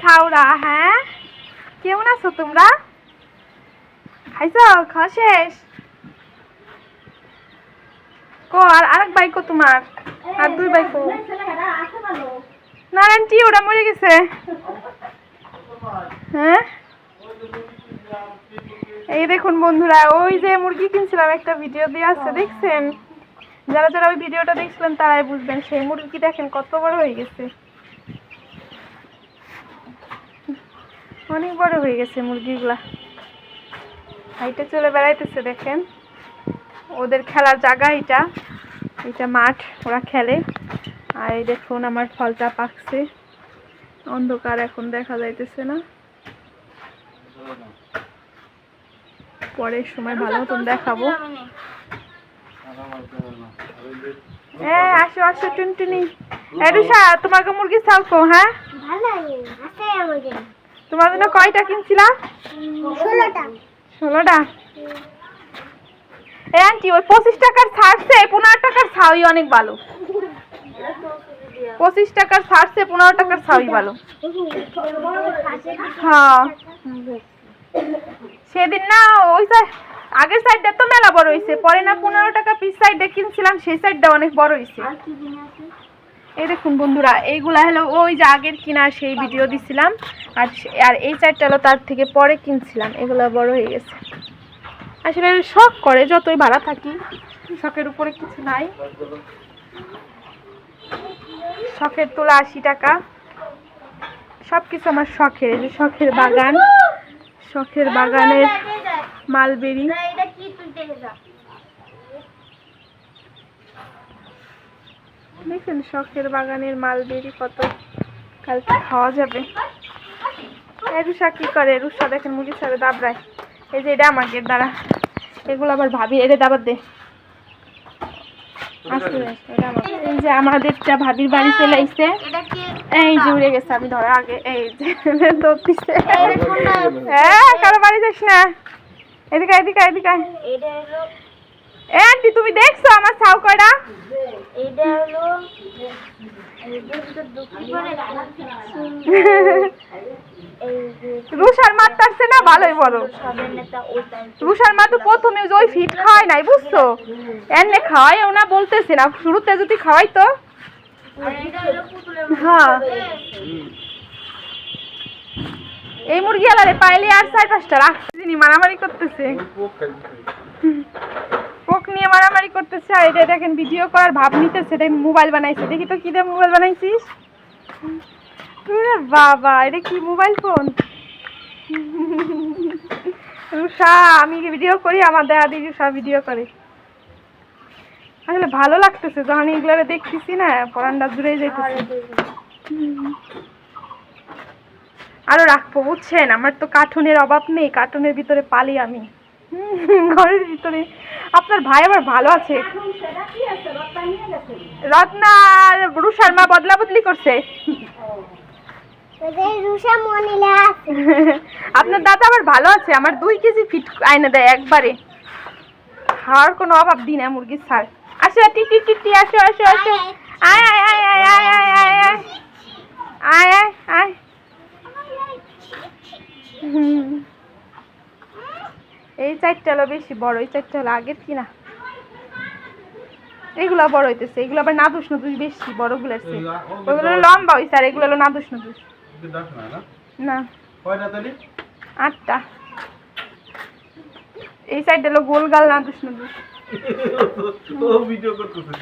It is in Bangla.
হ্যাঁ? কেমন আছো তোমরা? খাওয়া শেষ? কো, আর আরেক বাইকো তোমার, আর দুই বাইকো না, আন্টি, ওরা মরে গেছে। হ্যাঁ? এই দেখুন বন্ধুরা, ওই যে মুরগি কিনছিলাম, একটা ভিডিও দিয়ে আসছে দেখছেন? যারা যারা ওই ভিডিওটা দেখছিলেন, তারাই বুঝবেন, সেই মুরগি দেখেন, কত বড় হয়ে গেছে। অনেক বড় হয়ে গেছে মুরগিগুলা। হাইটে চলে বেড়াইতেছে, দেখেন। ওদের খেলার জায়গা এটা। এটা মাঠ, ওরা খেলে। আর দেখুন আমার ফলটা পাকছে। অন্ধকার এখন দেখা যাইতেছে না। পরের সময় ভালো মতন দেখাবো। হ্যাঁ আসো আসো, টুনটুনি। তোমাকে মুরগি চালকো হ্যাঁ? তোমার জন্য কয়টা কিনছিলাম ষোলোটা। এ আন্টি ওই পঁচিশ টাকার ছাড়ছে পনেরো টাকার ছাউই অনেক ভালো। পঁচিশ টাকার ছাড়ছে পনেরো টাকার ছাউই ভালো। হ্যাঁ। সেদিন না ওই সাইড আগের সাইডটা তো মেলা বড় হয়েছে পরে না পনেরো টাকা পিস সাইডে কিনছিলাম সেই সাইডটা অনেক বড় হয়েছে এই দেখুন বন্ধুরা, এইগুলা হলো ওই যে আগের কিনা সেই ভিডিও দিছিলাম। আর আর এই চারটা হলো তার থেকে পরে কিনছিলাম, এগুলো বড় হয়ে গেছে। আসলে শখ করে, যতই ভাড়া থাকি, শখের উপরে কিছু নাই। শখের তোলা আশি টাকা। সব কিছু আমার শখের যে শখের বাগান, শখের বাগানের মালবেরি। দেখেন, শখের বাগানের মালবেরি কত কালকে খাওয়া যাবে। রুষা কি করে? রুষা, দেখেন, মুরগির সাথে দাবড়ায়। এই যে এটা আমাকে দ্বারা এগুলো আবার ভাবি এটা দাবার দে। ভাবির বাড়ি এই গেছে, আমি ধরা আগে, এই যে হ্যাঁ কারও বাড়ি যাস না। এদিকে এদিকে এদিকে তুমি দেখছ, আমার রুষার মার তারছে না? ভালোই বড়। রুষার মা তো প্রথমে ওই ফিট খাওয়াই নাই, বুঝছ? এমনি খাওয়াইও না, বলতেছে না। শুরুতে যদি খাওয়াই তো হ্যাঁ। এই মুরগি আলারে পাইলে আর চার পাঁচটা রাখছি মারামারি করতেছে। নিয়ে মারামারি করতেছে আর এটা দেখেন ভিডিও করার ভাব নিতেছে, এটা মোবাইল বানাইছে। দেখি তো কি দিয়ে মোবাইল বানাইছিস? বাবা, এটা কি মোবাইল ফোন রুষা আমি ভিডিও করি? আমার দেয়া দিদি রুষা ভিডিও করে। আসলে ভালো লাগতেছে, যখন এগুলো দেখতেছি না পরান্ডা জুড়ে যাইতেছে। আরও রাখব, বুঝছেন? আমার তো কার্টুনের অভাব নেই কার্টুনের ভিতরে পালি আমি। ঘরের ভিতরে। আপনার ভাই আবার ভালো আছে? রত্না আর রুষার মা বদলা বদলি করছে আপনার দাদা আবার ভালো আছে? আমার দুই কেজি ফিট আইনে দেয় একবারে। খাওয়ার কোনো অভাব দিই না মুরগির ছাড় আসো টি টি টি টি আসো আসো আসো। আয় আয় আয় আয় আয় আয় আয়। আয় আয় হুম। এই চারটা হলো বেশি বড় এই চারটা হলো আগের কিনা? এগুলো বড় হইতেছে এগুলো আবার নাদুস নাদুস বেশি বড়গুলোর চেয়ে। ওইগুলো হলো লম্বা হইছে আর এগুলো হলো নাদুস নাদুস। না আটটা। এই সাইড হলো গোল গাল নাদুস নাদুস। ভিডিও করতেছে।